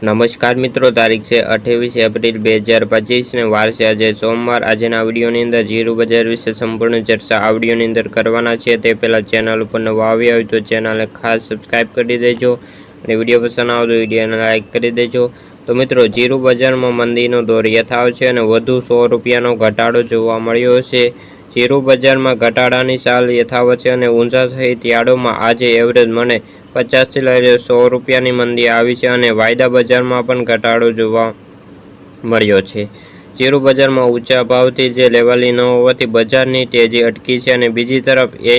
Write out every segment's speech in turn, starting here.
નમસ્કાર મિત્રો, તારીખ છે અઠ્યાવીસ એપ્રિલ બે હજાર પચીસને વાર છે આજે સોમવાર. આજના આવડીઓની અંદર જીરું બજાર વિશે સંપૂર્ણ ચર્ચા આવડીઓની અંદર કરવાના છે. તે પહેલાં ચેનલ ઉપર નવા આવી હોય તો ચેનલને ખાસ સબસ્ક્રાઈબ કરી દેજો અને વીડિયો પસંદ આવે તો વિડીયોને લાઇક કરી દેજો. તો મિત્રો, જીરું બજારમાં મંદીનો દોર યથાવ છે અને વધુ સો રૂપિયાનો ઘટાડો જોવા મળ્યો છે. જીરું બજારમાં ઘટાડાની ચાલ યથાવત છે અને ઊંઝા સહિત યાર્ડોમાં આજે એવરેજ મને પચાસથી લઈને સો રૂપિયાની મંદી આવી છે અને વાયદા બજારમાં પણ ઘટાડો જોવા મળ્યો છે. જીરું બજારમાં ઊંચા ભાવથી જે લેવાલી ન હોવાથી બજારની તેજી અટકી છે અને બીજી તરફ એ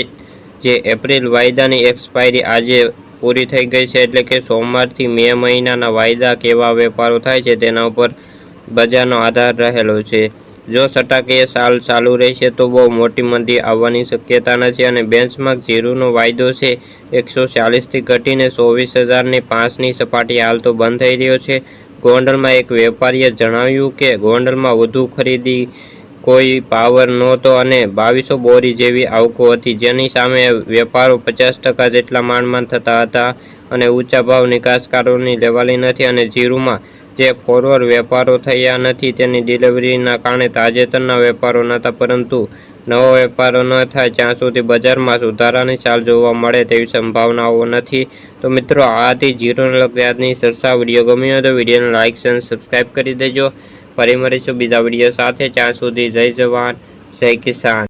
જે એપ્રિલ વાયદાની એક્સપાયરી આજે પૂરી થઈ ગઈ છે એટલે કે સોમવારથી મે મહિનાના વાયદા કેવા વેપારો થાય છે તેના ઉપર બજારનો આધાર રહેલો છે. જો સટાકીય સાલ ચાલુ રહેશે તો બહુ મોટી મંદી આવવાની શક્યતા નથી અને બેન્ચમાર્ક ઝીરોનો વાયદો છે એકસો ચાલીસથી ઘટીને ચોવીસ હજારની પાંચની સપાટી હાલ તો બંધ થઈ રહ્યો છે. ગોંડલમાં એક વેપારીએ જણાવ્યું કે ગોંડલમાં વધુ ખરીદી કોઈ પાવર નહોતો અને બાવીસો બોરી જેવી આવકો હતી. જેની સામે વેપારો પચાસ ટકા જેટલા માંડમાંડ થતા હતા અને ઊંચા ભાવ નિકાસકારોની લેવાલી નથી અને જીરુમાં જે ફોરવર્ડ વેપારો થયા નથી તેની ડિલિવરીના કારણે તાજેતરના વેપારો નહોતા, પરંતુ નવો વેપારો ન થાય જ્યાં સુધી બજારમાં સુધારાની ચાલ જોવા મળે તેવી સંભાવનાઓ નથી. તો મિત્રો, આથી જીરોને લગતી સરસા વીડિયો ગમ્યો તો વિડીયોને લાઇક અને સબસ્ક્રાઈબ કરી દેજો. ફરી મળીશું બીજા વીડિયો સાથે. ત્યાં સુધી જય જવાન, જય કિસાન.